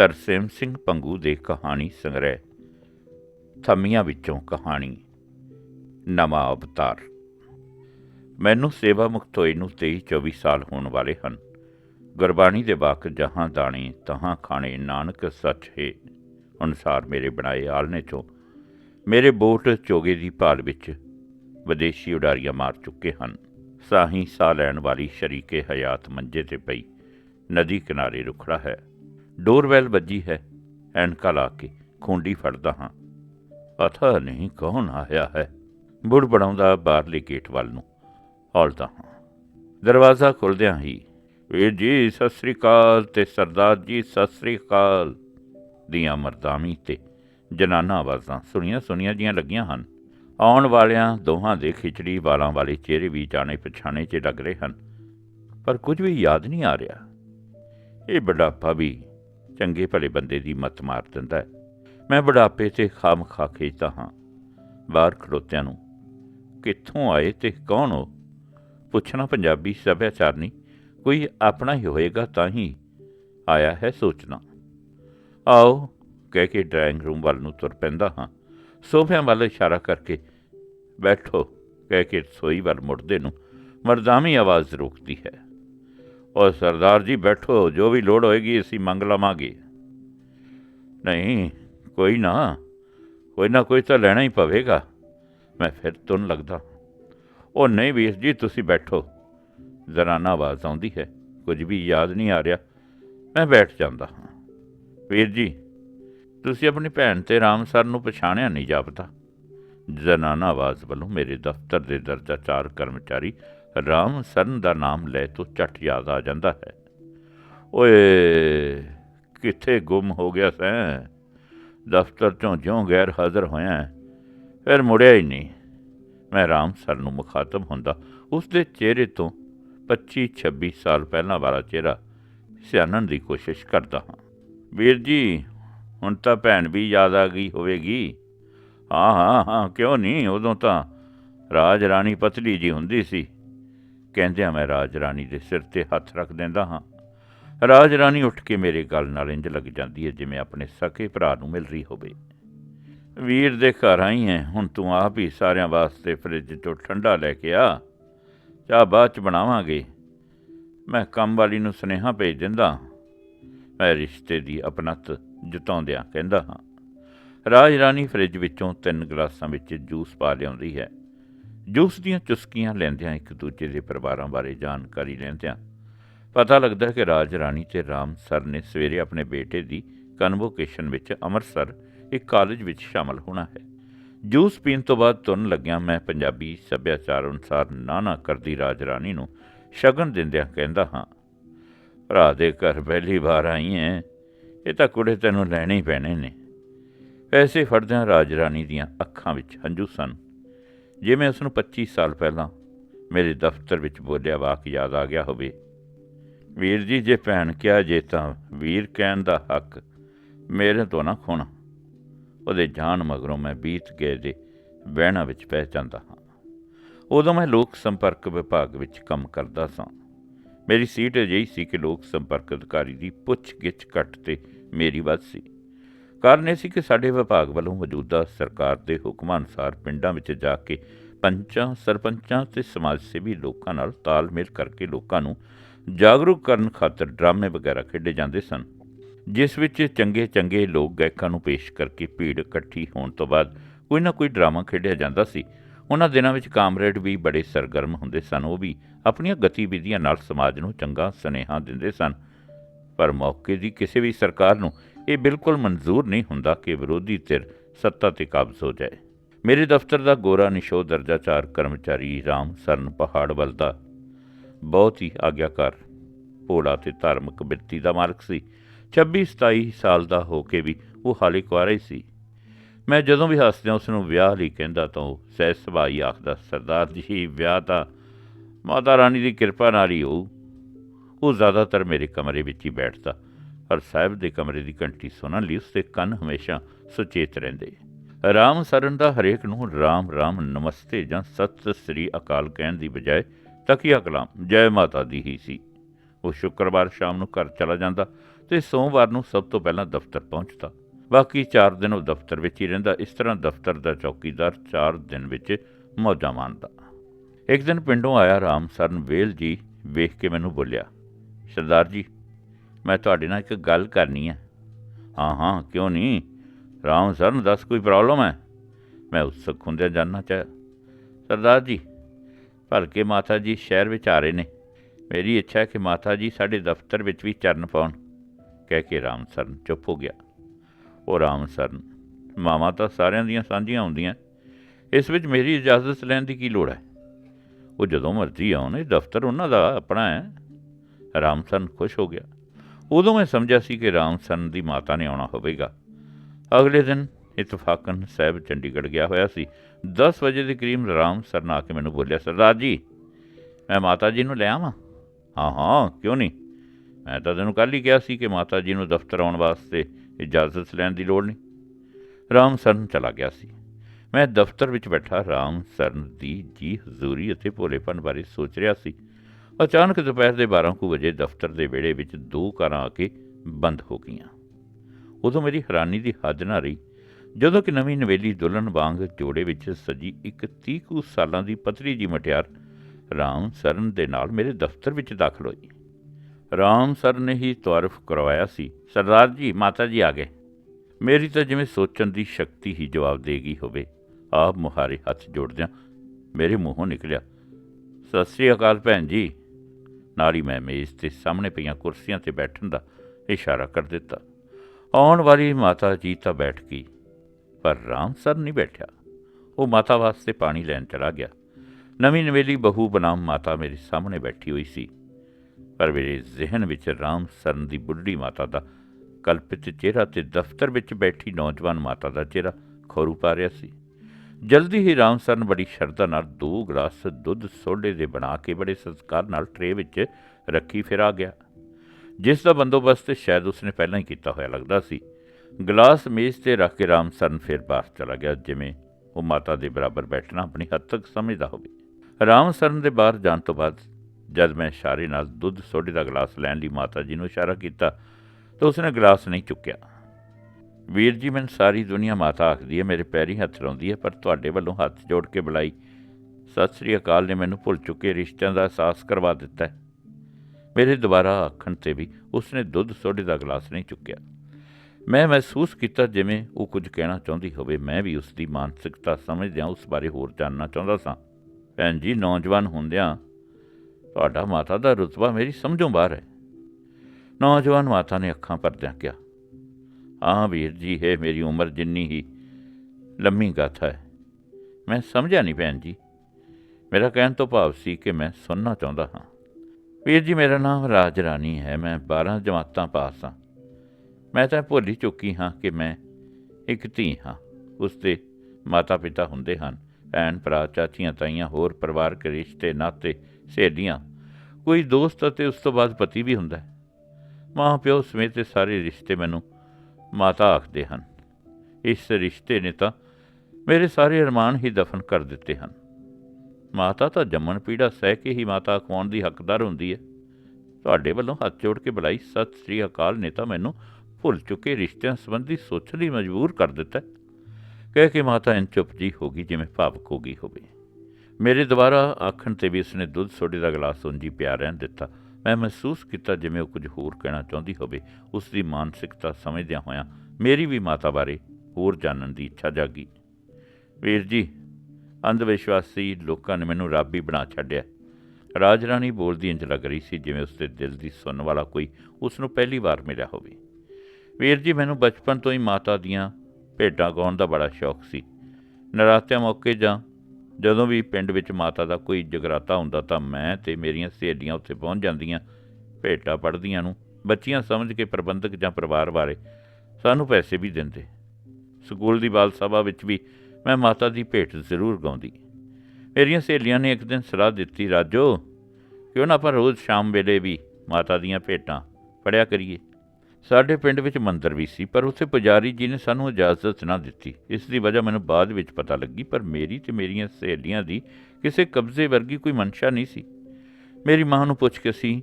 ਤਰਸੇਮ ਸਿੰਘ ਪੰਗੂ ਦੇ ਕਹਾਣੀ ਸੰਗ੍ਰਹਿ, ਥੰਮੀਆਂ ਵਿੱਚੋਂ ਕਹਾਣੀ, ਨਵਾਂ ਅਵਤਾਰ। ਮੈਨੂੰ ਸੇਵਾ ਮੁਕਤ ਹੋਏ ਨੂੰ 23 24 ਸਾਲ ਹੋਣ ਵਾਲੇ ਹਨ। ਗੁਰਬਾਣੀ ਦੇ ਵਾਕ ਜਹਾਂ ਦਾਣੇ, ਤਹਾਂ ਖਾਣੇ, ਨਾਨਕ ਸੱਚ ਹੈ, ਅਨੁਸਾਰ ਮੇਰੇ ਬਣਾਏ ਆਲਣੇ ਚੋਂ। ਮੇਰੇ ਬੋਟ ਚੋਗੇ ਦੀ ਭਾਲ ਵਿੱਚ ਵਿਦੇਸ਼ੀ ਉਡਾਰੀਆਂ ਮਾਰ ਚੁੱਕੇ ਹਨ। ਸਾਹੀ ਸਾਹ ਲੈਣ ਵਾਲੀ ਸ਼ਰੀਕੇ ਹਯਾਤ ਮੰਜੇ ਤੇ ਪਈ, ਨਦੀ ਕਿਨਾਰੇ ਰੁਖੜਾ ਹੈ। ਡੋਰਵੈਲ ਵੱਜੀ ਹੈ, ਐਨਕਾ ਲਾ ਕੇ ਖੁੰਡੀ ਫੜਦਾ ਹਾਂ। ਪਤਾ ਨਹੀਂ ਕੌਣ ਆਇਆ ਹੈ। ਬੁੜ ਬਣਾਉਂਦਾ ਬਾਹਰਲੇ ਗੇਟ ਵੱਲ ਨੂੰ ਹੌਲਦਾ ਹਾਂ। ਦਰਵਾਜ਼ਾ ਖੁੱਲਦਿਆਂ ਹੀ, ਵੀਰ ਜੀ, ਸਤਿ ਸ੍ਰੀ ਅਕਾਲ ਤੇ ਸਰਦਾਰ ਜੀ, ਸਤਿ ਸ੍ਰੀ ਅਕਾਲ ਦੀਆਂ ਮਰਦਾਮੀ ਤੇ ਜਨਾਨਾ ਆਵਾਜ਼ਾਂ ਸੁਣੀਆਂ ਸੁਣੀਆਂ ਜੀਆਂ ਲੱਗੀਆਂ ਹਨ। ਆਉਣ ਵਾਲਿਆਂ ਦੋਹਾਂ ਦੇ ਖਿਚੜੀ ਵਾਲਾਂ ਵਾਲੇ ਚਿਹਰੇ ਵੀ ਜਾਣੇ ਪਛਾਣੇ 'ਚ ਲੱਗ ਰਹੇ ਹਨ, ਪਰ ਕੁਝ ਵੀ ਯਾਦ ਨਹੀਂ ਆ ਰਿਹਾ। ਇਹ ਬੁਢਾਪਾ ਵੀ ਚੰਗੇ ਭਲੇ ਬੰਦੇ ਦੀ ਮਤ ਮਾਰ ਦਿੰਦਾ ਹੈ। ਮੈਂ ਬੁਢਾਪੇ ਤੇ ਖਾਮ ਖਾ ਖੇਚਦਾ ਹਾਂ। ਬਾਹਰ ਖੜੋਤਿਆਂ ਨੂੰ, ਕਿੱਥੋਂ ਆਏ ਤੇ ਕੌਣ ਹੋ? ਪੁੱਛਣਾ ਪੰਜਾਬੀ ਸੱਭਿਆਚਾਰ ਨਹੀਂ ਕੋਈ ਆਪਣਾ ਹੀ ਹੋਏਗਾ ਤਾਂ ਹੀ ਆਇਆ ਹੈ ਸੋਚਣਾ। ਆਓ, ਕਹਿ ਕੇ ਡਰਾਇੰਗ ਰੂਮ ਵੱਲ ਨੂੰ ਤੁਰ ਪੈਂਦਾ ਹਾਂ। ਸੋਫਿਆਂ ਵੱਲ ਇਸ਼ਾਰਾ ਕਰਕੇ, ਬੈਠੋ, ਕਹਿ ਕੇ ਰਸੋਈ ਵੱਲ ਮੁੜਦੇ ਨੂੰ ਮਰਦਾਮੀ ਆਵਾਜ਼ ਰੋਕਦੀ ਹੈ। ਉਹ ਸਰਦਾਰ ਜੀ ਬੈਠੋ, ਜੋ ਵੀ ਲੋੜ ਹੋਏਗੀ ਅਸੀਂ ਮੰਗ ਲਵਾਂਗੇ। ਨਹੀਂ, ਕੋਈ ਨਾ ਕੋਈ ਨਾ ਕੋਈ ਤਾਂ ਲੈਣਾ ਹੀ ਪਵੇਗਾ। ਮੈਂ ਫਿਰ ਤੁਰਨ ਲੱਗਦਾ। ਉਹ ਨਹੀਂ ਵੀਰ ਜੀ, ਤੁਸੀਂ ਬੈਠੋ। ਜ਼ਰਾਨਾ ਆਵਾਜ਼ ਆਉਂਦੀ ਹੈ, ਕੁਝ ਵੀ ਯਾਦ ਨਹੀਂ ਆ ਰਿਹਾ। ਮੈਂ ਬੈਠ ਜਾਂਦਾ ਹਾਂ। ਵੀਰ ਜੀ, ਤੁਸੀਂ ਆਪਣੀ ਭੈਣ ਤੇ ਰਾਮ ਸਰ ਨੂੰ ਪਛਾਣਿਆ ਨਹੀਂ ਜਾਪਦਾ। ਜ਼ਨਾਨਾ ਆਵਾਜ਼ ਵੱਲੋਂ ਮੇਰੇ ਦਫ਼ਤਰ ਦੇ ਦਰਜਾ ਚਾਰ ਕਰਮਚਾਰੀ ਰਾਮ ਸਰਨ ਦਾ ਨਾਮ ਲੈ ਤੋਂ ਝਟ ਯਾਦ ਆ ਜਾਂਦਾ ਹੈ। ਓਏ, ਕਿੱਥੇ ਗੁੰਮ ਹੋ ਗਿਆ ਸੈਂ? ਦਫ਼ਤਰ ਚੋਂ ਜਿਉਂ ਗੈਰ ਹਾਜ਼ਰ ਹੋਇਆ, ਫਿਰ ਮੁੜਿਆ ਹੀ ਨਹੀਂ। ਮੈਂ ਰਾਮ ਸਰ ਨੂੰ ਮੁਖਾਤਬ ਹੁੰਦਾ, ਉਸ ਦੇ ਚਿਹਰੇ ਤੋਂ 25 26 ਸਾਲ ਪਹਿਲਾਂ ਵਾਲਾ ਚਿਹਰਾ ਸਿਆਣਨ ਦੀ ਕੋਸ਼ਿਸ਼ ਕਰਦਾ ਹਾਂ। ਵੀਰ ਜੀ, ਹੁਣ ਤਾਂ ਭੈਣ ਵੀ ਯਾਦ ਆ ਗਈ ਹੋਵੇਗੀ। ਹਾਂ ਹਾਂ ਹਾਂ, ਕਿਉਂ ਨਹੀਂ? ਉਦੋਂ ਤਾਂ ਰਾਜ ਰਾਣੀ ਪਤਲੀ ਜੀ ਹੁੰਦੀ ਸੀ। ਕਹਿੰਦਿਆਂ ਮੈਂ ਰਾਜ ਰਾਣੀ ਦੇ ਸਿਰ ਤੇ ਹੱਥ ਰੱਖ ਦਿੰਦਾ ਹਾਂ। ਰਾਜ ਰਾਣੀ ਉੱਠ ਕੇ ਮੇਰੇ ਗੱਲ ਨਾਲ ਇੰਜ ਲੱਗ ਜਾਂਦੀ ਹੈ ਜਿਵੇਂ ਆਪਣੇ ਸਕੇ ਭਰਾ ਨੂੰ ਮਿਲ ਰਹੀ ਹੋਵੇ। ਵੀਰ ਦੇ ਘਰ ਆਈ ਹੈ, ਹੁਣ ਤੂੰ ਆਪ ਹੀ ਸਾਰਿਆਂ ਵਾਸਤੇ ਫ੍ਰਿਜ ਤੋਂ ਠੰਡਾ ਲੈ ਕੇ ਆ। ਚਾਹ ਬਾਅਦ ਚ ਬਣਾਵਾਂਗੇ। ਮੈਂ ਕੰਮ ਵਾਲੀ ਨੂੰ ਸੁਨੇਹਾ ਭੇਜ ਦਿੰਦਾ ਮੈਂ ਰਿਸ਼ਤੇ ਦੀ ਅਪਨਤ ਜਤਾਉਂਦਿਆਂ ਕਹਿੰਦਾ ਹਾਂ। ਰਾਜ ਰਾਣੀ ਫ੍ਰਿਜ ਵਿੱਚੋਂ ਤਿੰਨ ਗਲਾਸਾਂ ਵਿੱਚ ਜੂਸ ਪਾ ਲਿਆਉਂਦੀ ਹੈ। ਜੂਸ ਦੀਆਂ ਚੁਸਕੀਆਂ ਲੈਂਦਿਆਂ ਇੱਕ ਦੂਜੇ ਦੇ ਪਰਿਵਾਰਾਂ ਬਾਰੇ ਜਾਣਕਾਰੀ ਲੈਂਦਿਆਂ, ਪਤਾ ਲੱਗਦਾ ਹੈ ਕਿ ਰਾਜ ਰਾਣੀ ਤੇ ਰਾਮ ਸਰ ਨੇ ਸਵੇਰੇ ਆਪਣੇ ਬੇਟੇ ਦੀ ਕਨਵੋਕੇਸ਼ਨ ਵਿੱਚ ਅੰਮ੍ਰਿਤਸਰ ਇੱਕ ਕਾਲਜ ਵਿੱਚ ਸ਼ਾਮਲ ਹੋਣਾ ਹੈ। ਜੂਸ ਪੀਣ ਤੋਂ ਬਾਅਦ ਤੁਰਨ ਲੱਗਿਆ ਮੈਂ ਪੰਜਾਬੀ ਸੱਭਿਆਚਾਰ ਅਨੁਸਾਰ ਨਾਨਾ ਕਰਦੀ ਰਾਜ ਰਾਣੀ ਨੂੰ ਸ਼ਗਨ ਦਿੰਦਿਆਂ ਕਹਿੰਦਾ ਹਾਂ, ਭਰਾ ਦੇ ਘਰ ਪਹਿਲੀ ਵਾਰ ਆਈ ਹੈ, ਇਹ ਤਾਂ ਕੁੜੇ ਤੈਨੂੰ ਲੈਣੇ ਹੀ ਪੈਣੇ ਨੇ। ਪੈਸੇ ਫੜਦਿਆਂ ਰਾਜ ਰਾਣੀ ਦੀਆਂ ਅੱਖਾਂ ਵਿੱਚ ਹੰਝੂ ਸਨ। ਜਿਵੇਂ ਉਸ ਨੂੰ 25 ਸਾਲ ਪਹਿਲਾਂ ਮੇਰੇ ਦਫ਼ਤਰ ਵਿੱਚ ਬੋਲਿਆ ਵਾਕ ਯਾਦ ਆ ਗਿਆ ਹੋਵੇ, ਵੀਰ ਜੀ, ਜੇ ਭੈਣ ਕਿਹਾ ਜੇ ਤਾਂ ਵੀਰ ਕਹਿਣ ਦਾ ਹੱਕ ਮੇਰੇ ਤੋਂ ਨਾ ਖੋਣਾ। ਉਹਦੇ ਜਾਣ ਮਗਰੋਂ ਮੈਂ ਬੀਤ ਗਏ ਦੇ ਬਹਿਣਾ ਵਿੱਚ ਪੈ ਜਾਂਦਾ ਹਾਂ। ਉਦੋਂ ਮੈਂ ਲੋਕ ਸੰਪਰਕ ਵਿਭਾਗ ਵਿੱਚ ਕੰਮ ਕਰਦਾ ਸਾਂ। ਮੇਰੀ ਸੀਟ ਅਜਿਹੀ ਸੀ ਕਿ ਲੋਕ ਸੰਪਰਕ ਅਧਿਕਾਰੀ ਦੀ ਪੁੱਛ ਗਿੱਛ ਘੱਟ ਤੇ ਮੇਰੀ ਵੱਧ ਸੀ। ਕਾਰਨ ਇਹ ਸੀ ਕਿ ਸਾਡੇ ਵਿਭਾਗ ਵੱਲੋਂ ਮੌਜੂਦਾ ਸਰਕਾਰ ਦੇ ਹੁਕਮਾਂ ਅਨੁਸਾਰ ਪਿੰਡਾਂ ਵਿੱਚ ਜਾ ਕੇ ਪੰਚਾਂ, ਸਰਪੰਚਾਂ ਤੇ ਸਮਾਜ ਸੇਵੀ ਲੋਕਾਂ ਨਾਲ ਤਾਲਮੇਲ ਕਰਕੇ ਲੋਕਾਂ ਨੂੰ ਜਾਗਰੂਕ ਕਰਨ ਖਾਤਰ ਡਰਾਮੇ ਵਗੈਰਾ ਖੇਡੇ ਜਾਂਦੇ ਸਨ, ਜਿਸ ਵਿੱਚ ਚੰਗੇ ਚੰਗੇ ਲੋਕ ਗਾਇਕਾਂ ਨੂੰ ਪੇਸ਼ ਕਰਕੇ ਭੀੜ ਇਕੱਠੀ ਹੋਣ ਤੋਂ ਬਾਅਦ ਕੋਈ ਨਾ ਕੋਈ ਡਰਾਮਾ ਖੇਡਿਆ ਜਾਂਦਾ ਸੀ। ਉਹਨਾਂ ਦਿਨਾਂ ਵਿੱਚ ਕਾਮਰੇਡ ਵੀ ਬੜੇ ਸਰਗਰਮ ਹੁੰਦੇ ਸਨ, ਉਹ ਵੀ ਆਪਣੀਆਂ ਗਤੀਵਿਧੀਆਂ ਨਾਲ ਸਮਾਜ ਨੂੰ ਚੰਗਾ ਸੁਨੇਹਾ ਦਿੰਦੇ ਸਨ। ਪਰ ਮੌਕੇ ਦੀ ਕਿਸੇ ਵੀ ਸਰਕਾਰ ਨੂੰ ਇਹ ਬਿਲਕੁਲ ਮਨਜ਼ੂਰ ਨਹੀਂ ਹੁੰਦਾ ਕਿ ਵਿਰੋਧੀ ਧਿਰ ਸੱਤਾ ਤੇ ਕਾਬਜ਼ ਹੋ ਜਾਏ। ਮੇਰੇ ਦਫ਼ਤਰ ਦਾ ਗੋਰਾ ਨਿਸ਼ੋ ਦਰਜਾ ਚਾਰ ਕਰਮਚਾਰੀ ਰਾਮ ਸਰਨ ਪਹਾੜ ਵੱਲ ਦਾ ਬਹੁਤ ਹੀ ਆਗਿਆਕਾਰ ਭੋਲਾ ਤੇ ਧਾਰਮਿਕ ਬਿਰਤੀ ਦਾ ਮਾਲਕ ਸੀ। 26 27 ਸਾਲ ਦਾ ਹੋ ਕੇ ਵੀ ਉਹ ਹਾਲੇ ਕੁਆਰਾ ਹੀ ਸੀ। ਮੈਂ ਜਦੋਂ ਵੀ ਹੱਸਦਿਆਂ ਉਸ ਨੂੰ ਵਿਆਹ ਲਈ ਕਹਿੰਦਾ ਤਾਂ ਉਹ ਸਹਿ ਸੁਭਾਈ ਆਖਦਾ, ਸਰਦਾਰ ਜੀ, ਵਿਆਹ ਤਾਂ ਮਾਤਾ ਰਾਣੀ ਦੀ ਕਿਰਪਾ ਨਾਲ ਹੀ ਹੋਊ। ਉਹ ਜ਼ਿਆਦਾਤਰ ਮੇਰੇ ਕਮਰੇ ਵਿੱਚ ਹੀ ਬੈਠਦਾ। ਪਰ ਸਾਹਿਬ ਦੇ ਕਮਰੇ ਦੀ ਘੰਟੀ ਸੁਣਨ ਲਈ ਉਸਦੇ ਕੰਨ ਹਮੇਸ਼ਾ ਸੁਚੇਤ ਰਹਿੰਦੇ। ਰਾਮ ਸਰਨ ਦਾ ਹਰੇਕ ਨੂੰ ਰਾਮ ਰਾਮ, ਨਮਸਤੇ ਜਾਂ ਸਤਿ ਸ੍ਰੀ ਅਕਾਲ ਕਹਿਣ ਦੀ ਬਜਾਏ ਤਕੀਆ ਕਲਾਮ, ਜੈ ਮਾਤਾ ਦੀ ਹੀ ਸੀ। ਉਹ ਸ਼ੁੱਕਰਵਾਰ ਸ਼ਾਮ ਨੂੰ ਘਰ ਚਲਾ ਜਾਂਦਾ ਤੇ ਸੋਮਵਾਰ ਨੂੰ ਸਭ ਤੋਂ ਪਹਿਲਾਂ ਦਫ਼ਤਰ ਪਹੁੰਚਦਾ। ਬਾਕੀ 4 ਦਿਨ ਉਹ ਦਫ਼ਤਰ ਵਿੱਚ ਹੀ ਰਹਿੰਦਾ, ਇਸ ਤਰ੍ਹਾਂ ਦਫ਼ਤਰ ਦਾ ਚੌਕੀਦਾਰ 4 ਦਿਨ ਵਿੱਚ ਮੌਜਾਂ ਮਾਣਦਾ। ਇੱਕ ਦਿਨ ਪਿੰਡੋਂ ਆਇਆ ਰਾਮ ਸਰਨ ਵੇਲ ਜੀ, ਵੇਖ ਕੇ ਮੈਨੂੰ ਬੋਲਿਆ, ਸਰਦਾਰ ਜੀ ਮੈਂ ਤੁਹਾਡੇ ਨਾਲ ਇੱਕ ਗੱਲ ਕਰਨੀ ਹੈ। ਹਾਂ ਹਾਂ, ਕਿਉਂ ਨਹੀਂ? ਰਾਮ ਸਰਨ ਦੱਸ ਕੋਈ ਪ੍ਰੋਬਲਮ ਹੈ? ਮੈਂ ਉਤਸੁਕ ਹੁੰਦਿਆਂ ਜਾਨਣਾ ਚਾਹਿਆ। ਸਰਦਾਰ ਜੀ, ਭਲਕੇ ਮਾਤਾ ਜੀ ਸ਼ਹਿਰ ਵਿੱਚ ਆ ਰਹੇ ਨੇ। ਮੇਰੀ ਇੱਛਾ ਹੈ ਕਿ ਮਾਤਾ ਜੀ ਸਾਡੇ ਦਫ਼ਤਰ ਵਿੱਚ ਵੀ ਚਰਨ ਪਾਉਣ। ਕਹਿ ਕੇ ਰਾਮ ਸਰਨ ਚੁੱਪ ਹੋ ਗਿਆ। ਉਹ ਰਾਮ ਸਰਨ ਮਾਵਾਂ ਤਾਂ ਸਾਰਿਆਂ ਦੀਆਂ ਸਾਂਝੀਆਂ ਹੁੰਦੀਆਂ। ਇਸ ਵਿੱਚ ਮੇਰੀ ਇਜਾਜ਼ਤ ਲੈਣ ਦੀ ਕੀ ਲੋੜ ਹੈ? ਉਹ ਜਦੋਂ ਮਰਜ਼ੀ ਆਉਣ, ਇਹ ਦਫ਼ਤਰ ਉਹਨਾਂ ਦਾ ਆਪਣਾ ਹੈ। ਰਾਮ ਸਰਨ ਖੁਸ਼ ਹੋ ਗਿਆ। ਉਦੋਂ ਮੈਂ ਸਮਝਿਆ ਸੀ ਕਿ ਰਾਮ ਸਰਨ ਦੀ ਮਾਤਾ ਨੇ ਆਉਣਾ ਹੋਵੇਗਾ। ਅਗਲੇ ਦਿਨ ਇਤਫਾਕਨ ਸਾਹਿਬ ਚੰਡੀਗੜ੍ਹ ਗਿਆ ਹੋਇਆ ਸੀ। 10 ਵਜੇ ਦੇ ਕਰੀਬ ਰਾਮ ਸਰਨ ਆ ਕੇ ਮੈਨੂੰ ਬੋਲਿਆ, ਸਰਦਾਰ ਜੀ, ਮੈਂ ਮਾਤਾ ਜੀ ਨੂੰ ਲੈ ਆਵਾਂ? ਹਾਂ ਹਾਂ, ਕਿਉਂ ਨਹੀਂ? ਮੈਂ ਤਾਂ ਤੈਨੂੰ ਕੱਲ ਹੀ ਕਿਹਾ ਸੀ ਕਿ ਮਾਤਾ ਜੀ ਨੂੰ ਦਫ਼ਤਰ ਆਉਣ ਵਾਸਤੇ ਇਜਾਜ਼ਤ ਲੈਣ ਦੀ ਲੋੜ ਨਹੀਂ। ਰਾਮ ਸਰਨ ਚਲਾ ਗਿਆ ਸੀ। ਮੈਂ ਦਫ਼ਤਰ ਵਿੱਚ ਬੈਠਾ, ਰਾਮ ਸਰਨ ਦੀ ਜੀ ਹਜ਼ੂਰੀ ਅਤੇ ਭੋਲੇਪਨ ਬਾਰੇ ਸੋਚ ਰਿਹਾ ਸੀ। ਅਚਾਨਕ ਦੁਪਹਿਰ ਦੇ 12 ਕੁ ਵਜੇ ਦਫ਼ਤਰ ਦੇ ਵਿਹੜੇ ਵਿੱਚ ਦੋ ਕਾਰਾਂ ਆ ਕੇ ਬੰਦ ਹੋ ਗਈਆਂ। ਉਦੋਂ ਮੇਰੀ ਹੈਰਾਨੀ ਦੀ ਹੱਦ ਨਾ ਰਹੀ, ਜਦੋਂ ਕਿ ਨਵੀਂ ਨਵੇਲੀ ਦੁਲਹਨ ਵਾਂਗ ਜੋੜੇ ਵਿੱਚ ਸਜੀ ਇੱਕ 30 ਕੁ ਸਾਲਾਂ ਦੀ ਪਤਲੀ ਜੀ ਮਟਿਆਰ ਰਾਮ ਸਰਨ ਦੇ ਨਾਲ ਮੇਰੇ ਦਫ਼ਤਰ ਵਿੱਚ ਦਾਖਲ ਹੋਈ। ਰਾਮ ਸਰ ਨੇ ਹੀ ਤਾਰਫ ਕਰਵਾਇਆ ਸੀ, ਸਰਦਾਰ ਜੀ, ਮਾਤਾ ਜੀ ਆ ਗਏ। ਮੇਰੀ ਤਾਂ ਜਿਵੇਂ ਸੋਚਣ ਦੀ ਸ਼ਕਤੀ ਹੀ ਜਵਾਬ ਦੇਗੀ ਹੋਵੇ। ਆਪ ਮੁਹਾਰੇ ਹੱਥ ਜੋੜਦਿਆਂ ਮੇਰੇ ਮੂੰਹੋਂ ਨਿਕਲਿਆ, ਸਤਿ ਸ੍ਰੀ ਅਕਾਲ ਭੈਣ ਜੀ। ਨਾਲ ਹੀ ਮੈਂ ਮੇਜ਼ ਤੇ ਸਾਹਮਣੇ ਪਈਆਂ ਕੁਰਸੀਆਂ ਤੇ ਬੈਠਣ ਦਾ ਇਸ਼ਾਰਾ ਕਰ ਦਿੱਤਾ। ਆਉਣ ਵਾਲੀ ਮਾਤਾ ਜੀ ਤਾਂ ਬੈਠ ਗਈ, ਪਰ ਰਾਮ ਸਰ ਨਹੀਂ ਬੈਠਿਆ। ਉਹ ਮਾਤਾ ਵਾਸਤੇ ਪਾਣੀ ਲੈਣ ਚਲਾ ਗਿਆ। ਨਵੀਂ ਨਵੇਲੀ ਬਹੂ ਬਨਾਮ ਮਾਤਾ ਮੇਰੇ ਸਾਹਮਣੇ ਬੈਠੀ ਹੋਈ ਸੀ। ਪਰ ਮੇਰੇ ਜ਼ਿਹਨ ਵਿੱਚ ਰਾਮ ਸਰਨ ਦੀ ਬੁੱਢੀ ਮਾਤਾ ਦਾ ਕਲਪਿਤ ਚਿਹਰਾ ਤੇ ਦਫ਼ਤਰ ਵਿੱਚ ਬੈਠੀ ਨੌਜਵਾਨ ਮਾਤਾ ਦਾ ਚਿਹਰਾ ਖੋਰੂ ਪਾ ਰਿਹਾ ਸੀ। ਜਲਦੀ ਹੀ ਰਾਮ ਸਰਨ ਬੜੀ ਸ਼ਰਧਾ ਨਾਲ ਦੋ ਗਲਾਸ ਦੁੱਧ ਸੋਡੇ ਦੇ ਬਣਾ ਕੇ ਬੜੇ ਸੰਸਕਾਰ ਨਾਲ ਟਰੇ ਵਿੱਚ ਰੱਖੀ ਫਿਰ ਆ ਗਿਆ। ਜਿਸ ਦਾ ਬੰਦੋਬਸਤ ਸ਼ਾਇਦ ਉਸਨੇ ਪਹਿਲਾਂ ਹੀ ਕੀਤਾ ਹੋਇਆ ਲੱਗਦਾ ਸੀ। ਗਲਾਸ ਮੇਜ਼ ਤੇ ਰੱਖ ਕੇ ਰਾਮ ਸਰਨ ਫਿਰ ਬਾਹਰ ਚਲਾ ਗਿਆ, ਜਿਵੇਂ ਉਹ ਮਾਤਾ ਦੇ ਬਰਾਬਰ ਬੈਠਣਾ ਆਪਣੀ ਹੱਦ ਤੱਕ ਸਮਝਦਾ ਹੋਵੇ। ਰਾਮ ਸਰਨ ਦੇ ਬਾਹਰ ਜਾਣ ਤੋਂ ਬਾਅਦ ਜਦ ਮੈਂ ਇਸ਼ਾਰੇ ਨਾਲ ਦੁੱਧ ਸੋਡੇ ਦਾ ਗਲਾਸ ਲੈਣ ਲਈ ਮਾਤਾ ਜੀ ਨੂੰ ਇਸ਼ਾਰਾ ਕੀਤਾ ਤਾਂ ਉਸਨੇ ਗਲਾਸ ਨਹੀਂ ਚੁੱਕਿਆ। ਵੀਰ ਜੀ, ਮੈਨੂੰ ਸਾਰੀ ਦੁਨੀਆ ਮਾਤਾ ਆਖਦੀ ਹੈ, ਮੇਰੇ ਪੈਰੀ ਹੱਥ ਲਾਉਂਦੀ ਹੈ, ਪਰ ਤੁਹਾਡੇ ਵੱਲੋਂ ਹੱਥ ਜੋੜ ਕੇ ਬੁਲਾਈ। ਸਤਿ ਸ੍ਰੀ ਅਕਾਲ ਨੇ ਮੈਨੂੰ ਭੁੱਲ ਚੁੱਕੇ, ਰਿਸ਼ਤਿਆਂ ਦਾ ਅਹਿਸਾਸ ਕਰਵਾ ਦਿੱਤਾ ਹੈ। ਮੇਰੇ ਦੁਬਾਰਾ ਆਖਣ ਤੇ ਵੀ ਉਸਨੇ ਦੁੱਧ ਸੋਡੇ ਦਾ ਗਲਾਸ ਨਹੀਂ ਚੁੱਕਿਆ। ਮੈਂ ਮਹਿਸੂਸ ਕੀਤਾ ਜਿਵੇਂ ਉਹ ਕੁਝ ਕਹਿਣਾ ਚਾਹੁੰਦੀ ਹੋਵੇ, ਮੈਂ ਵੀ ਉਸ ਦੀ ਮਾਨਸਿਕਤਾ ਸਮਝਦਿਆਂ ਉਸ ਬਾਰੇ ਹੋਰ ਜਾਣਨਾ ਚਾਹੁੰਦਾ ਸਾਂ। ਭੈਣ ਜੀ, ਨੌਜਵਾਨ ਹੁੰਦਿਆਂ ਤੁਹਾਡਾ ਮਾਤਾ ਦਾ ਰੁਤਬਾ ਮੇਰੀ ਸਮਝੋਂ ਬਾਹਰ ਹੈ। ਨੌਜਵਾਨ ਮਾਤਾ ਨੇ ਅੱਖਾਂ ਭਰਦਿਆਂ ਕਿਹਾ ਹਾਂ ਵੀਰ ਜੀ, ਇਹ ਮੇਰੀ ਉਮਰ ਜਿੰਨੀ ਹੀ ਲੰਮੀ ਗਾਥਾ ਹੈ। ਮੈਂ ਸਮਝਿਆ ਨਹੀਂ ਭੈਣ ਜੀ। ਮੇਰਾ ਕਹਿਣ ਤੋਂ ਭਾਵ ਸੀ ਕਿ ਮੈਂ ਸੁਣਨਾ ਚਾਹੁੰਦਾ ਹਾਂ। ਵੀਰ ਜੀ, ਮੇਰਾ ਨਾਮ ਰਾਜ ਰਾਣੀ ਹੈ। ਮੈਂ 12 ਜਮਾਤਾਂ ਪਾਸ ਹਾਂ। ਮੈਂ ਤਾਂ ਭੁੱਲ ਹੀ ਚੁੱਕੀ ਹਾਂ ਕਿ ਮੈਂ ਇੱਕ ਧੀ ਹਾਂ। ਉਸ ਦੇ ਮਾਤਾ ਪਿਤਾ ਹੁੰਦੇ ਹਨ। ਭੈਣ, ਭਰਾ, ਚਾਚੀਆਂ, ਤਾਈਆਂ, ਹੋਰ ਪਰਿਵਾਰਕ ਰਿਸ਼ਤੇ, ਨਾਤੇ, ਸਹੇਲੀਆਂ। ਕੋਈ ਦੋਸਤ ਅਤੇ ਉਸ ਤੋਂ ਬਾਅਦ ਪਤੀ ਵੀ ਹੁੰਦਾ ਹੈ। ਮਾਂ ਪਿਓ ਸਮੇਤ ਇਹ ਸਾਰੇ ਰਿਸ਼ਤੇ ਮੈਨੂੰ ਮਾਤਾ ਆਖਦੇ ਹਨ, ਇਸ ਰਿਸ਼ਤੇ ਨੇ ਤਾਂ ਮੇਰੇ ਸਾਰੇ ਅਰਮਾਨ ਹੀ ਦਫਨ ਕਰ ਦਿੱਤੇ ਹਨ। ਮਾਤਾ ਤਾਂ ਜੰਮਣ ਪੀੜਾ ਸਹਿ ਕੇ ਹੀ ਮਾਤਾ ਖਵਾਉਣ ਦੀ ਹੱਕਦਾਰ ਹੁੰਦੀ ਹੈ। ਤੁਹਾਡੇ ਵੱਲੋਂ ਹੱਥ ਜੋੜ ਕੇ ਬੁਲਾਈ ਸਤਿ ਸ੍ਰੀ ਅਕਾਲ ਨੇ ਤਾਂ ਮੈਨੂੰ ਭੁੱਲ ਚੁੱਕੇ ਰਿਸ਼ਤਿਆਂ ਸੰਬੰਧੀ ਸੋਚਣ ਲਈ ਮਜਬੂਰ ਕਰ ਦਿੱਤਾ ਕਹਿ ਕੇ ਮਾਤਾ ਇੰਨ ਚੁੱਪ ਜੀ ਹੋ ਗਈ ਜਿਵੇਂ ਭਾਵਕ ਹੋ ਗਈ ਹੋਵੇ। ਮੇਰੇ ਦੁਬਾਰਾ ਆਖਣ ਤੇ ਵੀ ਉਸਨੇ ਦੁੱਧ ਸੋਡੇ ਦਾ ਗਲਾਸ ਉਂਜੀ ਪਿਆ ਰਹਿਣ ਦਿੱਤਾ। ਮੈਂ ਮਹਿਸੂਸ ਕੀਤਾ ਜਿਵੇਂ ਉਹ ਕੁਝ ਹੋਰ ਕਹਿਣਾ ਚਾਹੁੰਦੀ ਹੋਵੇ। ਉਸ ਦੀ ਮਾਨਸਿਕਤਾ ਸਮਝਦਿਆਂ ਹੋਇਆਂ ਮੇਰੀ ਵੀ ਮਾਤਾ ਬਾਰੇ ਹੋਰ ਜਾਣਨ ਦੀ ਇੱਛਾ ਜਾਗੀ। ਵੀਰ ਜੀ ਅੰਧ ਵਿਸ਼ਵਾਸੀ ਲੋਕਾਂ ਨੇ ਮੈਨੂੰ ਰੱਬ ਹੀ ਬਣਾ ਛੱਡਿਆ। ਰਾਜ ਰਾਣੀ ਬੋਲਦੀ ਇੰਜ ਲੱਗ ਰਹੀ ਸੀ ਜਿਵੇਂ ਉਸਦੇ ਦਿਲ ਦੀ ਸੁਣਨ ਵਾਲਾ ਕੋਈ ਉਸ ਨੂੰ ਪਹਿਲੀ ਵਾਰ ਮਿਲਿਆ ਹੋਵੇ। ਵੀਰ ਜੀ, ਮੈਨੂੰ ਬਚਪਨ ਤੋਂ ਹੀ ਮਾਤਾ ਦੀਆਂ ਭੇਡਾਂ ਗਾਉਣ ਦਾ ਬੜਾ ਸ਼ੌਕ ਸੀ। ਨਰਾਤਿਆਂ ਮੌਕੇ ਜਾਂ ਜਦੋਂ ਵੀ ਪਿੰਡ ਵਿੱਚ ਮਾਤਾ ਦਾ ਕੋਈ ਜਗਰਾਤਾ ਹੁੰਦਾ ਤਾਂ ਮੈਂ ਤੇ ਮੇਰੀਆਂ ਸਹੇਲੀਆਂ ਉੱਥੇ ਪਹੁੰਚ ਜਾਂਦੀਆਂ, ਭੇਟਾ ਪੜਦੀਆਂ ਨੂੰ, ਬੱਚੀਆਂ ਸਮਝ ਕੇ ਪ੍ਰਬੰਧਕ ਜਾਂ ਪਰਿਵਾਰ ਬਾਰੇ ਸਾਨੂੰ ਪੈਸੇ ਵੀ ਦਿੰਦੇ। ਸਕੂਲ ਦੀ ਬਾਲ ਸਭਾ ਵਿੱਚ ਵੀ ਮੈਂ ਮਾਤਾ ਦੀ ਭੇਟ ਜ਼ਰੂਰ ਗਾਉਂਦੀ। ਮੇਰੀਆਂ ਸਹੇਲੀਆਂ ਨੇ ਇੱਕ ਦਿਨ ਸਲਾਹ ਦਿੱਤੀ, ਰਾਜੋ, ਕਿਉਂ ਨਾ ਆਪਾਂ ਰੋਜ਼ ਸ਼ਾਮ ਵੇਲੇ ਵੀ ਮਾਤਾ ਦੀਆਂ ਭੇਟਾਂ ਪੜਿਆ ਕਰੀਏ? ਸਾਡੇ ਪਿੰਡ ਵਿੱਚ ਮੰਦਰ ਵੀ ਸੀ, ਪਰ ਉੱਥੇ ਪੁਜਾਰੀ ਜੀ ਨੇ ਸਾਨੂੰ ਇਜਾਜ਼ਤ ਨਾ ਦਿੱਤੀ। ਇਸ ਦੀ ਵਜ੍ਹਾ ਮੈਨੂੰ ਬਾਅਦ ਵਿੱਚ ਪਤਾ ਲੱਗੀ, ਪਰ ਮੇਰੀ ਤੇ ਮੇਰੀਆਂ ਸਹੇਲੀਆਂ ਦੀ ਕਿਸੇ ਕਬਜ਼ੇ ਵਰਗੀ ਕੋਈ ਮਨਸ਼ਾ ਨਹੀਂ ਸੀ। ਮੇਰੀ ਮਾਂ ਨੂੰ ਪੁੱਛ ਕੇ ਸੀ,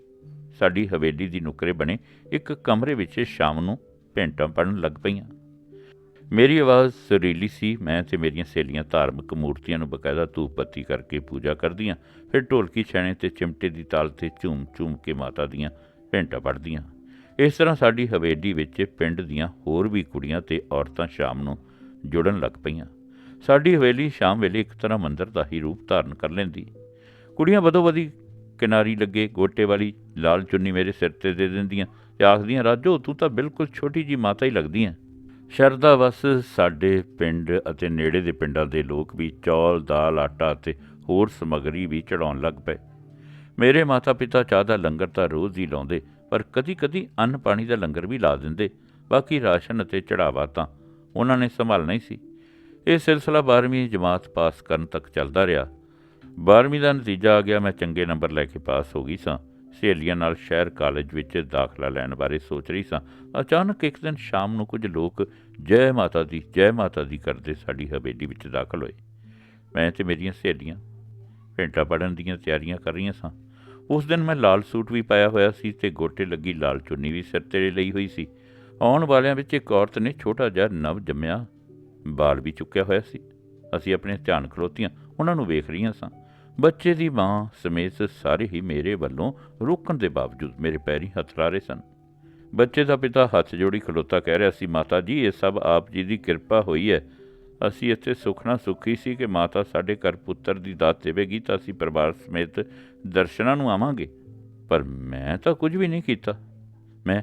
ਸਾਡੀ ਹਵੇਲੀ ਦੀ ਨੁਕਰੇ ਬਣੇ ਇੱਕ ਕਮਰੇ ਵਿੱਚ ਸ਼ਾਮ ਨੂੰ ਭੇਂਟਾਂ ਪੜਨ ਲੱਗ ਪਈਆਂ। ਮੇਰੀ ਆਵਾਜ਼ ਸੁਰੀਲੀ ਸੀ, ਮੈਂ ਤੇ ਮੇਰੀਆਂ ਸਹੇਲੀਆਂ ਧਾਰਮਿਕ ਮੂਰਤੀਆਂ ਨੂੰ ਬਕਾਇਦਾ ਧੂਪ ਬੱਤੀ ਕਰਕੇ ਪੂਜਾ ਕਰਦੀਆਂ, ਫਿਰ ਢੋਲਕੀ ਛੈਣੇ ਤੇ ਚਿਮਟੇ ਦੀ ਤਾਲ ਤੇ ਝੂਮ ਝੂਮ ਕੇ ਮਾਤਾ ਦੀਆਂ ਭੇਂਟਾਂ ਪੜਦੀਆਂ ਇਸ ਤਰ੍ਹਾਂ ਸਾਡੀ ਹਵੇਲੀ ਵਿੱਚ ਪਿੰਡ ਦੀਆਂ ਹੋਰ ਵੀ ਕੁੜੀਆਂ ਤੇ ਔਰਤਾਂ ਸ਼ਾਮ ਨੂੰ ਜੁੜਨ ਲੱਗ ਪਈਆਂ। ਸਾਡੀ ਹਵੇਲੀ ਸ਼ਾਮ ਵੇਲੇ ਇੱਕ ਤਰ੍ਹਾਂ ਮੰਦਰ ਦਾ ਹੀ ਰੂਪ ਧਾਰਨ ਕਰ ਲੈਂਦੀ। ਕੁੜੀਆਂ ਬਦੋ ਬਦੀ ਕਿਨਾਰੀ ਲੱਗੇ, ਗੋਟੇ ਵਾਲੀ ਲਾਲ ਚੁੰਨੀ ਮੇਰੇ ਸਿਰ ਤੇ ਦੇ ਦਿੰਦੀਆਂ ਤੇ ਆਖਦੀਆਂ, ਰਾਜੋ, ਤੂੰ ਤਾਂ ਬਿਲਕੁਲ ਛੋਟੀ ਜੀ ਮਾਤਾ ਹੀ ਲੱਗਦੀ ਐ। ਸ਼ਰਦਾ ਵਸ ਸਾਡੇ ਪਿੰਡ ਅਤੇ ਨੇੜੇ ਦੇ ਪਿੰਡਾਂ ਦੇ ਲੋਕ ਵੀ ਚੌਲ, ਦਾਲ, ਆਟਾ ਅਤੇ ਹੋਰ ਸਮੱਗਰੀ ਵੀ ਚੜਾਉਣ ਲੱਗ ਪਏ। ਮੇਰੇ ਮਾਤਾ-ਪਿਤਾ ਚਾਹ ਦਾ ਲੰਗਰ ਤਾਂ ਰੋਜ਼ ਹੀ ਲਾਉਂਦੇ ਪਰ ਕਦੀ-ਕਦੀ ਅੰਨ ਪਾਣੀ ਦਾ ਲੰਗਰ ਵੀ ਲਾ ਦਿੰਦੇ। ਬਾਕੀ ਰਾਸ਼ਨ ਅਤੇ ਚੜਾਵਾ ਤਾਂ ਉਹਨਾਂ ਨੇ ਸੰਭਾਲਣਾ ਹੀ ਸੀ। ਇਹ ਸਿਲਸਿਲਾ 12ਵੀਂ ਜਮਾਤ ਪਾਸ ਕਰਨ ਤੱਕ ਚੱਲਦਾ ਰਿਹਾ। 12ਵੀਂ ਦਾ ਨਤੀਜਾ ਆ ਗਿਆ, ਮੈਂ ਚੰਗੇ ਨੰਬਰ ਲੈ ਕੇ ਪਾਸ ਹੋ ਗਈ ਸਾਂ। ਸਹੇਲੀਆਂ ਨਾਲ ਸ਼ਹਿਰ ਕਾਲਜ ਵਿੱਚ ਦਾਖਲਾ ਲੈਣ ਬਾਰੇ ਸੋਚ ਰਹੀ ਸਾਂ। ਅਚਾਨਕ ਇੱਕ ਦਿਨ ਸ਼ਾਮ ਨੂੰ ਕੁਝ ਲੋਕ ਜੈ ਮਾਤਾ ਦੀ, ਜੈ ਮਾਤਾ ਦੀ ਕਰਦੇ ਸਾਡੀ ਹਵੇਲੀ ਵਿੱਚ ਦਾਖਲ ਹੋਏ। ਮੈਂ ਤੇ ਮੇਰੀਆਂ ਸਹੇਲੀਆਂ ਘੰਟਾ ਪੜਨ ਦੀਆਂ ਤਿਆਰੀਆਂ ਕਰ ਰਹੀਆਂ ਸਾਂ। ਉਸ ਦਿਨ ਮੈਂ ਲਾਲ ਸੂਟ ਵੀ ਪਾਇਆ ਹੋਇਆ ਸੀ ਤੇ ਗੋਟੇ ਲੱਗੀ ਲਾਲ ਚੁੰਨੀ ਵੀ ਸਿਰ ਤੇ ਲਈ ਹੋਈ ਸੀ। ਆਉਣ ਵਾਲਿਆਂ ਵਿੱਚ ਇੱਕ ਔਰਤ ਨੇ ਛੋਟਾ ਜਿਹਾ ਨਵ ਜੰਮਿਆ ਬਾਲ ਵੀ ਚੁੱਕਿਆ ਹੋਇਆ ਸੀ। ਅਸੀਂ ਆਪਣੇ ਧਿਆਨ ਖਲੋਤੀਆਂ, ਉਹਨਾਂ ਨੂੰ ਵੇਖ ਰਹੀਆਂ ਸਾਂ। ਬੱਚੇ ਦੀ ਮਾਂ ਸਮੇਤ ਸਾਰੇ ਹੀ ਮੇਰੇ ਵੱਲੋਂ ਰੋਕਣ ਦੇ ਬਾਵਜੂਦ ਮੇਰੇ ਪੈਰੀ ਹੱਥ ਲਾ ਰਹੇ ਸਨ। ਬੱਚੇ ਦਾ ਪਿਤਾ ਹੱਥ ਜੋੜੀ ਖਲੋਤਾ ਕਹਿ ਰਿਹਾ ਸੀ, ਮਾਤਾ ਜੀ, ਇਹ ਸਭ ਆਪ ਜੀ ਦੀ ਕਿਰਪਾ ਹੋਈ ਹੈ। ਅਸੀਂ ਇੱਥੇ ਸੁਖਣਾ ਸੁਖੀ ਸੀ ਕਿ ਮਾਤਾ ਸਾਡੇ ਘਰ ਪੁੱਤਰ ਦੀ ਦਾਤ ਦੇਵੇਗੀ ਤਾਂ ਅਸੀਂ ਪਰਿਵਾਰ ਸਮੇਤ ਦਰਸ਼ਨਾਂ ਨੂੰ ਆਵਾਂਗੇ। ਪਰ ਮੈਂ ਤਾਂ ਕੁਝ ਵੀ ਨਹੀਂ ਕੀਤਾ। ਮੈਂ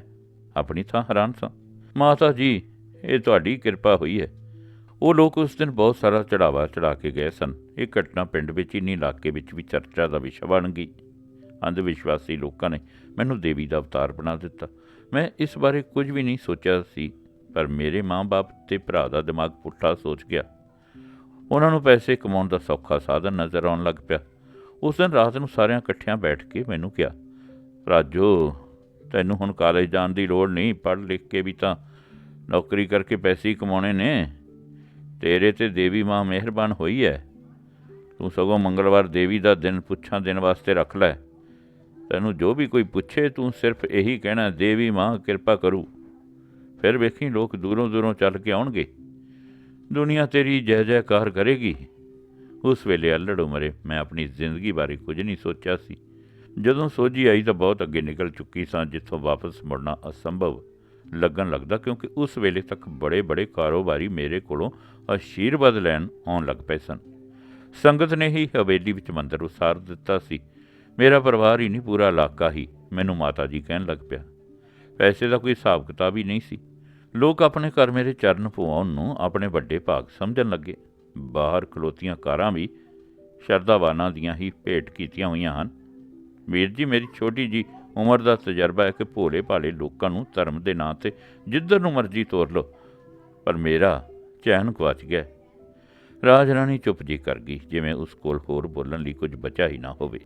ਆਪਣੀ ਥਾਂ ਹੈਰਾਨ ਸਾਂ। ਮਾਤਾ ਜੀ, ਇਹ ਤੁਹਾਡੀ ਕਿਰਪਾ ਹੋਈ ਹੈ। ਉਹ ਲੋਕ ਉਸ ਦਿਨ ਬਹੁਤ ਸਾਰਾ ਚੜਾਵਾ ਚੜਾ ਕੇ ਗਏ ਸਨ। ਇਹ ਘਟਨਾ ਪਿੰਡ ਵਿੱਚ ਹੀ ਇਲਾਕੇ ਵਿੱਚ ਵੀ ਚਰਚਾ ਦਾ ਵਿਸ਼ਾ ਬਣ ਗਈ। ਅੰਧ ਵਿਸ਼ਵਾਸੀ ਲੋਕਾਂ ਨੇ ਮੈਨੂੰ ਦੇਵੀ ਦਾ ਅਵਤਾਰ ਬਣਾ ਦਿੱਤਾ। ਮੈਂ ਇਸ ਬਾਰੇ ਕੁਝ ਵੀ ਨਹੀਂ ਸੋਚਿਆ ਸੀ। ਪਰ ਮੇਰੇ ਮਾਂ-ਬਾਪ ਤੇ ਭਰਾ ਦਾ ਦਿਮਾਗ ਪੁੱਠਾ ਸੋਚ ਗਿਆ। ਉਹਨਾਂ ਨੂੰ ਪੈਸੇ ਕਮਾਉਣ ਦਾ ਸੌਖਾ ਸਾਧਨ ਨਜ਼ਰ ਆਉਣ ਲੱਗ ਪਿਆ। ਉਸ ਦਿਨ ਰਾਤ ਨੂੰ ਸਾਰਿਆਂ ਇਕੱਠਿਆਂ ਬੈਠ ਕੇ ਮੈਨੂੰ ਕਿਹਾ, ਰਾਜੋ, ਤੈਨੂੰ ਹੁਣ ਕਾਲਜ ਜਾਣ ਦੀ ਲੋੜ ਨਹੀਂ, ਪੜ੍ਹ ਲਿਖ ਕੇ ਵੀ ਤਾਂ ਨੌਕਰੀ ਕਰਕੇ ਪੈਸੇ ਹੀ ਕਮਾਉਣੇ ਨੇ। ਤੇਰੇ ਤੇ ਦੇਵੀ ਮਾਂ ਮਿਹਰਬਾਨ ਹੋਈ ਹੈ ਤੂੰ ਸਗੋਂ ਮੰਗਲਵਾਰ ਦੇਵੀ ਦਾ ਦਿਨ ਪੁੱਛਾਂ ਦਿਨ ਵਾਸਤੇ ਰੱਖ ਲੈ। ਤੈਨੂੰ ਜੋ ਵੀ ਕੋਈ ਪੁੱਛੇ ਤੂੰ ਸਿਰਫ ਇਹੀ ਕਹਿਣਾ, ਦੇਵੀ ਮਾਂ, ਕਿਰਪਾ ਕਰੂ ਫਿਰ ਵੇਖੀ ਲੋਕ ਦੂਰੋਂ ਦੂਰੋਂ ਚੱਲ ਕੇ ਆਉਣਗੇ। ਦੁਨੀਆ ਤੇਰੀ ਜੈ ਜੈਕਾਰ ਕਰੇਗੀ। ਉਸ ਵੇਲੇ ਅਲੜ ਉਮਰੇ ਮੈਂ ਆਪਣੀ ਜ਼ਿੰਦਗੀ ਬਾਰੇ ਕੁਝ ਨਹੀਂ ਸੋਚਿਆ ਸੀ। ਜਦੋਂ ਸੋਝੀ ਆਈ ਤਾਂ ਬਹੁਤ ਅੱਗੇ ਨਿਕਲ ਚੁੱਕੀ ਸਾਂ, ਜਿੱਥੋਂ ਵਾਪਸ ਮੁੜਨਾ ਅਸੰਭਵ ਲੱਗਣ ਲੱਗਦਾ, ਕਿਉਂਕਿ ਉਸ ਵੇਲੇ ਤੱਕ ਬੜੇ ਬੜੇ ਕਾਰੋਬਾਰੀ ਮੇਰੇ ਕੋਲੋਂ ਅਸ਼ੀਰਵਾਦ ਲੈਣ ਆਉਣ ਲੱਗ ਪਏ ਸਨ। ਸੰਗਤ ਨੇ ਹੀ ਹਵੇਲੀ ਵਿੱਚ ਮੰਦਰ ਉਸਾਰ ਦਿੱਤਾ ਸੀ। ਮੇਰਾ ਪਰਿਵਾਰ ਹੀ ਨਹੀਂ, ਪੂਰਾ ਇਲਾਕਾ ਹੀ, ਮੈਨੂੰ ਮਾਤਾ ਜੀ ਕਹਿਣ ਲੱਗ ਪਿਆ। ਪੈਸੇ ਦਾ ਕੋਈ ਹਿਸਾਬ ਕਿਤਾਬ ਹੀ ਨਹੀਂ ਸੀ। ਲੋਕ ਆਪਣੇ ਘਰ ਮੇਰੇ ਚਰਨ ਪਵਾਉਣ ਨੂੰ ਆਪਣੇ ਵੱਡੇ ਭਾਗ ਸਮਝਣ ਲੱਗੇ। ਬਾਹਰ ਖਲੋਤੀਆਂ ਕਾਰਾਂ ਵੀ ਸ਼ਰਧਾਵਾਨਾਂ ਦੀਆਂ ਹੀ ਭੇਟ ਕੀਤੀਆਂ ਹੋਈਆਂ ਹਨ। ਵੀਰ ਜੀ, ਮੇਰੀ ਛੋਟੀ ਜੀ ਉਮਰ ਦਾ ਤਜਰਬਾ ਹੈ ਕਿ ਭੋਲੇ ਭਾਲੇ ਲੋਕਾਂ ਨੂੰ ਧਰਮ ਦੇ ਨਾਂ ਤੇ ਜਿੱਧਰ ਨੂੰ ਮਰਜ਼ੀ ਤੋਰ ਲਓ, ਪਰ ਮੇਰਾ ਚੈਨ ਗਵਾਚ ਗਿਆ ਰਾਜ ਰਾਣੀ ਚੁੱਪ ਜੀ ਕਰ ਗਈ, ਜਿਵੇਂ ਉਸ ਕੋਲ ਹੋਰ ਬੋਲਣ ਲਈ ਕੁਝ ਬਚਾ ਹੀ ਨਾ ਹੋਵੇ।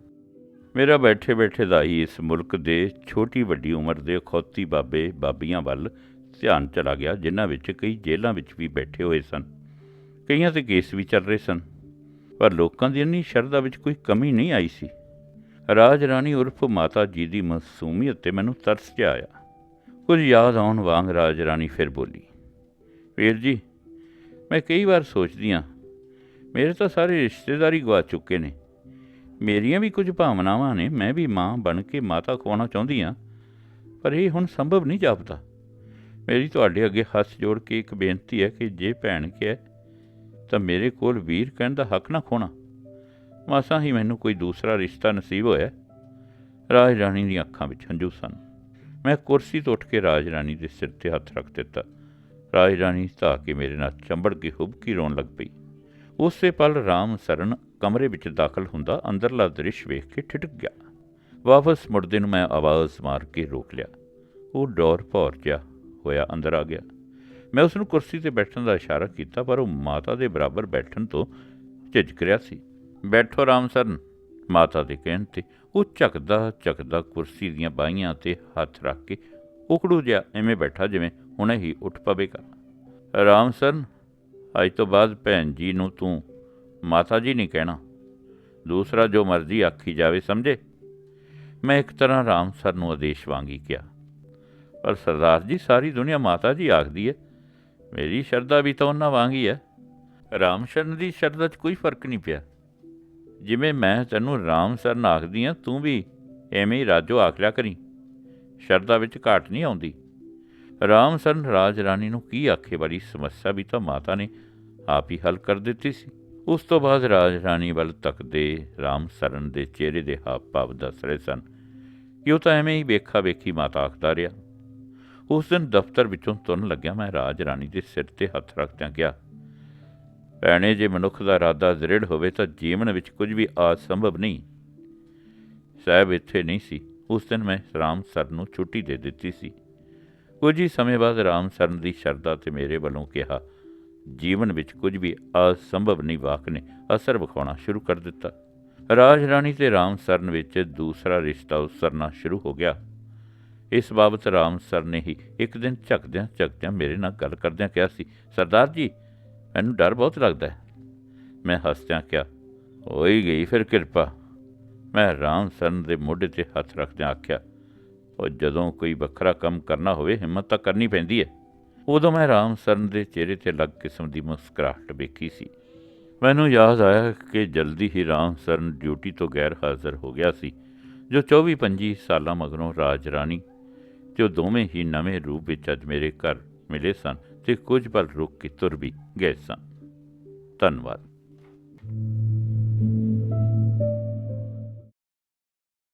ਮੇਰਾ ਬੈਠੇ ਬੈਠੇ ਦਾ ਹੀ ਇਸ ਮੁਲਕ ਦੇ ਛੋਟੀ ਵੱਡੀ ਉਮਰ ਦੇ ਖੌਤੀ ਬਾਬੇ, ਬਾਬੀਆਂ ਵੱਲ ਧਿਆਨ ਚਲਾ ਗਿਆ, ਜਿਨ੍ਹਾਂ ਵਿੱਚ ਕਈ ਜੇਲ੍ਹਾਂ ਵਿੱਚ ਵੀ ਬੈਠੇ ਹੋਏ ਸਨ। ਕਈਆਂ ਤੇ ਕੇਸ ਵੀ ਚੱਲ ਰਹੇ ਸਨ, ਪਰ ਲੋਕਾਂ ਦੀ ਇੰਨੀ ਸ਼ਰਧਾ ਵਿੱਚ ਕੋਈ ਕਮੀ ਨਹੀਂ ਆਈ ਸੀ। ਰਾਜ ਰਾਣੀ ਉਰਫ ਮਾਤਾ ਜੀ ਦੀ ਮਾਸੂਮੀਅਤ ਤੇ ਮੈਨੂੰ ਤਰਸ ਜਿਹਾ ਆਇਆ ਕੁਝ ਯਾਦ ਆਉਣ ਵਾਂਗ ਰਾਜ ਰਾਣੀ ਫਿਰ ਬੋਲੀ, ਵੀਰ ਜੀ, ਮੈਂ ਕਈ ਵਾਰ ਸੋਚਦੀ ਹਾਂ, ਮੇਰੇ ਤਾਂ ਸਾਰੇ ਰਿਸ਼ਤੇਦਾਰੀ ਗਵਾ ਚੁੱਕੇ ਨੇ। ਮੇਰੀਆਂ ਵੀ ਕੁਝ ਭਾਵਨਾਵਾਂ ਨੇ, ਮੈਂ ਵੀ ਮਾਂ ਬਣ ਕੇ ਮਾਤਾ ਖਵਾਉਣਾ ਚਾਹੁੰਦੀ ਹਾਂ, ਪਰ ਇਹ ਹੁਣ ਸੰਭਵ ਨਹੀਂ ਜਾਪਦਾ। ਮੇਰੀ ਤੁਹਾਡੇ ਅੱਗੇ ਹੱਥ ਜੋੜ ਕੇ ਇੱਕ ਬੇਨਤੀ ਹੈ ਕਿ ਜੇ ਭੈਣ ਕਹੇ, ਤਾਂ ਮੇਰੇ ਕੋਲ ਵੀਰ ਕਹਿਣ ਦਾ ਹੱਕ ਨਾ ਖੋਣਾ। ਮਾਸਾਂ ਹੀ ਮੈਨੂੰ ਕੋਈ ਦੂਸਰਾ ਰਿਸ਼ਤਾ ਨਸੀਬ ਹੋਇਆ ਰਾਜ ਰਾਣੀ ਦੀਆਂ ਅੱਖਾਂ ਵਿੱਚ ਹੰਝੂ ਸਨ। ਮੈਂ ਕੁਰਸੀ ਤੋਂ ਉੱਠ ਕੇ ਰਾਜ ਰਾਣੀ ਦੇ ਸਿਰ ਤੇ ਹੱਥ ਰੱਖ ਦਿੱਤਾ। ਰਾਜ ਰਾਣੀ ਧਾ ਕੇ ਮੇਰੇ ਨਾਲ ਚੰਬੜ ਕੇ ਹੁਬਕੀ ਰੋਣ ਲੱਗ ਪਈ। ਉਸੇ ਪਲ ਰਾਮ ਸਰਨ ਕਮਰੇ ਵਿੱਚ ਦਾਖਲ ਹੁੰਦਾ ਅੰਦਰਲਾ ਦ੍ਰਿਸ਼ ਵੇਖ ਕੇ ਠਿਟਕ ਗਿਆ। ਵਾਪਸ ਮੁੜਦੇ ਨੂੰ ਮੈਂ ਆਵਾਜ਼ ਮਾਰ ਕੇ ਰੋਕ ਲਿਆ। ਉਹ ਡੋਰ ਭੌਰ ਜਿਹਾ ਹੋਇਆ ਅੰਦਰ ਆ ਗਿਆ। ਮੈਂ ਉਸ ਨੂੰ ਕੁਰਸੀ ਤੇ ਬੈਠਣ ਦਾ ਇਸ਼ਾਰਾ ਕੀਤਾ, ਪਰ ਉਹ ਮਾਤਾ ਦੇ ਬਰਾਬਰ ਬੈਠਣ ਤੋਂ ਝਿਜਕ ਰਿਹਾ ਸੀ। ਬੈਠੋ ਰਾਮ ਸਰਨ, ਮਾਤਾ ਦੇ ਕਹਿਣ ਤੇ ਉਹ ਝਕਦਾ ਝਕਦਾ ਕੁਰਸੀ ਦੀਆਂ ਬਾਹੀਆਂ ਤੇ ਹੱਥ ਰੱਖ ਕੇ ਉਕੜੂ ਜਿਹਾ ਐਵੇਂ ਬੈਠਾ ਜਿਵੇਂ ਹੁਣੇ ਹੀ ਉੱਠ ਪਵੇਗਾ। ਰਾਮ ਸਰਨ, ਅੱਜ ਤੋਂ ਬਾਅਦ ਭੈਣ ਜੀ ਨੂੰ ਤੂੰ ਮਾਤਾ ਜੀ ਨਹੀਂ ਕਹਿਣਾ। ਦੂਸਰਾ ਜੋ ਮਰਜ਼ੀ ਆਖੀ ਜਾਵੇ, ਸਮਝੇ? ਮੈਂ ਇੱਕ ਤਰ੍ਹਾਂ ਰਾਮ ਸਰ ਨੂੰ ਆਦੇਸ਼ ਵਾਂਗੀ ਕਿਹਾ। ਪਰ ਸਰਦਾਰ ਜੀ, ਸਾਰੀ ਦੁਨੀਆ ਮਾਤਾ ਜੀ ਆਖਦੀ ਹੈ, ਮੇਰੀ ਸ਼ਰਧਾ ਵੀ ਤਾਂ ਉਹਨਾਂ ਵਾਂਗ ਹੀ ਹੈ। ਰਾਮ ਸ਼ਰਨ ਦੀ ਸ਼ਰਧਾ 'ਚ ਕੋਈ ਫ਼ਰਕ ਨਹੀਂ ਪਿਆ। ਜਿਵੇਂ ਮੈਂ ਤੈਨੂੰ ਰਾਮ ਸਰਨ ਆਖਦੀ ਆ ਤੂੰ ਵੀ ਐਵੇਂ ਹੀ ਰਾਜੋ ਆਖ ਲਿਆ ਕਰੀ। ਸ਼ਰਧਾ ਵਿੱਚ ਘਾਟ ਨਹੀਂ ਆਉਂਦੀ। ਰਾਮ ਸਰਨ ਰਾਜ ਰਾਣੀ ਨੂੰ ਕੀ ਆਖੇ ਵਾਲੀ ਸਮੱਸਿਆ ਵੀ ਤਾਂ ਮਾਤਾ ਨੇ ਆਪ ਹੀ ਹੱਲ ਕਰ ਦਿੱਤੀ ਸੀ। ਉਸ ਤੋਂ ਬਾਅਦ ਰਾਜ ਰਾਣੀ ਵੱਲ ਤੱਕਦੇ ਰਾਮ ਸਰਨ ਦੇ ਚਿਹਰੇ ਦੇ ਹਾਵ ਭਾਵ ਦੱਸ ਰਹੇ ਸਨ ਕਿ ਉਹ ਤਾਂ ਐਵੇਂ ਹੀ ਵੇਖਾ ਵੇਖੀ ਮਾਤਾ ਆਖਦਾ ਰਿਹਾ। ਉਸ ਦਿਨ ਦਫ਼ਤਰ ਵਿੱਚੋਂ ਤੁਰਨ ਲੱਗਿਆ ਮੈਂ ਰਾਜ ਰਾਣੀ ਦੇ ਸਿਰ ਤੇ ਹੱਥ ਰੱਖਦਿਆਂ ਗਿਆ ਭੈਣੇ, ਜੇ ਮਨੁੱਖ ਦਾ ਇਰਾਦਾ ਦ੍ਰਿੜ ਹੋਵੇ ਤਾਂ ਜੀਵਨ ਵਿੱਚ ਕੁਝ ਵੀ ਅਸੰਭਵ ਨਹੀਂ। ਸਾਹਿਬ ਇੱਥੇ ਨਹੀਂ ਸੀ। ਉਸ ਦਿਨ ਮੈਂ ਰਾਮ ਸਰ ਨੂੰ ਛੁੱਟੀ ਦੇ ਦਿੱਤੀ ਸੀ। ਕੁਝ ਹੀ ਸਮੇਂ ਬਾਅਦ ਰਾਮ ਸਰਨ ਦੀ ਸ਼ਰਧਾ ਤੇ ਮੇਰੇ ਵੱਲੋਂ ਕਿਹਾ, ਜੀਵਨ ਵਿੱਚ ਕੁਝ ਵੀ ਅਸੰਭਵ ਨਹੀਂ, ਵਾਕ ਨੇ ਅਸਰ ਵਿਖਾਉਣਾ ਸ਼ੁਰੂ ਕਰ ਦਿੱਤਾ। ਰਾਜ ਰਾਣੀ ਤੇ ਰਾਮ ਸਰਨ ਵਿੱਚ ਦੂਸਰਾ ਰਿਸ਼ਤਾ ਉਸਰਨਾ ਸ਼ੁਰੂ ਹੋ ਗਿਆ। ਇਸ ਬਾਬਤ ਰਾਮ ਸਰ ਨੇ ਹੀ ਇੱਕ ਦਿਨ ਝਕਦਿਆਂ ਝਕਦਿਆਂ ਮੇਰੇ ਨਾਲ ਗੱਲ ਕਰਦਿਆਂ ਕਿਹਾ ਸੀ, ਸਰਦਾਰ ਜੀ, ਮੈਨੂੰ ਡਰ ਬਹੁਤ ਲੱਗਦਾ ਹੈ। ਮੈਂ ਹੱਸਦਿਆਂ ਕਿਹਾ ਹੋ ਹੀ ਗਈ ਫਿਰ ਕਿਰਪਾ। ਮੈਂ ਰਾਮ ਸਰਨ ਦੇ ਮੋਢੇ ਤੇ ਹੱਥ ਰੱਖਦਿਆਂ ਆਖਿਆ, ਉਹ ਜਦੋਂ ਕੋਈ ਵੱਖਰਾ ਕੰਮ ਕਰਨਾ ਹੋਵੇ, ਹਿੰਮਤ ਤਾਂ ਕਰਨੀ ਪੈਂਦੀ ਹੈ। ਉਦੋਂ ਮੈਂ ਰਾਮ ਸਰਨ ਦੇ ਚਿਹਰੇ ਤੇ ਅਲੱਗ ਕਿਸਮ ਦੀ ਮੁਸਕਰਾਹਟ ਵੇਖੀ ਸੀ। ਮੈਨੂੰ ਯਾਦ ਆਇਆ ਕਿ ਜਲਦੀ ਹੀ ਰਾਮ ਸਰਨ ਡਿਊਟੀ ਤੋਂ ਗੈਰ ਹਾਜ਼ਰ ਹੋ ਗਿਆ ਸੀ, ਜੋ 24-25 ਸਾਲਾਂ ਮਗਰੋਂ ਰਾਜ ਰਾਣੀ ਤੇ ਉਹ ਦੋਵੇਂ ਹੀ ਨਵੇਂ ਰੂਪ ਵਿੱਚ ਅੱਜ ਮੇਰੇ ਘਰ ਮਿਲੇ ਸਨ ਤੇ ਕੁਝ ਪਲ ਰੁਕ ਕੇ ਤੁਰ ਵੀ ਗਏ ਸਨ। ਧੰਨਵਾਦ।